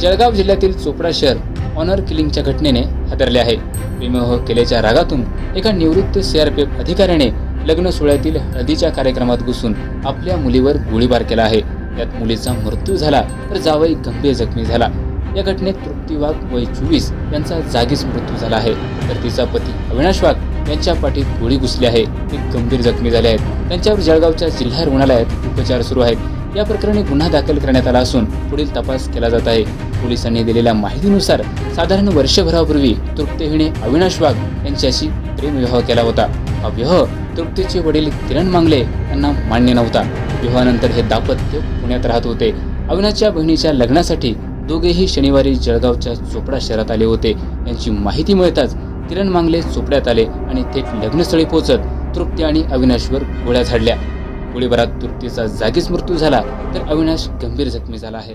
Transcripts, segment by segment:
जळगाव जिल्ह्यातील चोपडा शहर ऑनर किलिंगच्या घटनेने हादरले आहे. विमोह केल्याच्या रागातून एका निवृत्त सीआरपीएफ अधिकाऱ्याने लग्न सोहळ्यातील हळदीच्या कार्यक्रमात घुसून आपल्या मुलीवर गोळीबार केला आहे. यात मुलीचा मृत्यू झाला तर जावई गंभीर जखमी झाला. या घटनेत तृप्ती वाघ वय चोवीस यांचा जागीच मृत्यू झाला आहे. तर तिचा पती अविनाश वाघ यांच्या पाठीत गोळी घुसली आहे. ते गंभीर जखमी झाले आहेत. त्यांच्यावर जळगावच्या जिल्हा रुग्णालयात उपचार सुरू आहेत. या प्रकरणी गुन्हा दाखल करण्यात आला असून पुढील तपास केला जात आहे. पोलिसांनी दिलेल्या माहितीनुसार साधारण वर्षभरापूर्वी तृप्ती अविनाश वाघ यांच्याशी प्रेमविवाह केला होता. हा विवाह तृप्तीचे वडील किरण मांगले यांना मान्य नव्हता. विवाहानंतर हे दाम्पत्य पुण्यात राहत होते. अविनाशच्या बहिणीच्या लग्नासाठी दोघेही शनिवारी जळगावच्या चोपडा शहरात आले होते. यांची माहिती मिळताच किरण मांगले चोपड्यात आले आणि थेट लग्नस्थळी पोहोचत तृप्ती आणि अविनाशवर गोळ्या झाडल्या. गोळीबारात तुर्तीचा जागीच मृत्यू झाला तर अविनाश गंभीर जखमी झाला आहे.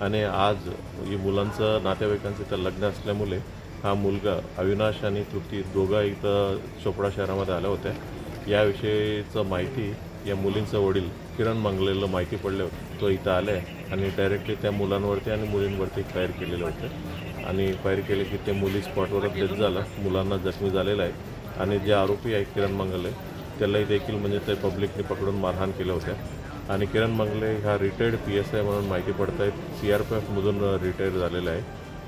आणि आज ही मुलांचं नातेवाईकांचं इथं लग्न असल्यामुळे हा मुलगा अविनाश आणि तृप्ती दोघा इथं चोपडा शहरामध्ये आल्या होत्या. याविषयीचं माहिती या मुलींचं वडील किरण मंगलेलं माहिती पडले. तो इथं आले आणि डायरेक्टली त्या मुलांवरती आणि मुलींवरती फायर केलेले होते. आणि फायर केले की ते मुली स्पॉटवरच डेथ झालं. मुलांना जखमी झालेलं आहे. आणि जे आरोपी आहे किरण मंगले त्यालाही देखील म्हणजे ते पब्लिकने पकडून मारहाण केल्या होत्या आणि किरण मंगले हा रिटायर्ड पी एस आय म्हणून माहिती पडत आहेत सी आर पी एफमधून रिटायर झालेला आहे.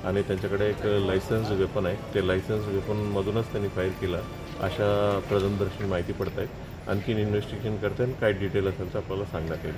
आणि त्यांच्याकडे एक लायसन्स वेपन आहे. ते लायसन्स वेपनमधूनच त्यांनी फाईल केलं अशा प्रथमदर्शनी माहिती पडत आहेत आणखीन इन्व्हेस्टिगेशन करते आणि काय डिटेल असेल तर आपल्याला सांगण्यात येईल.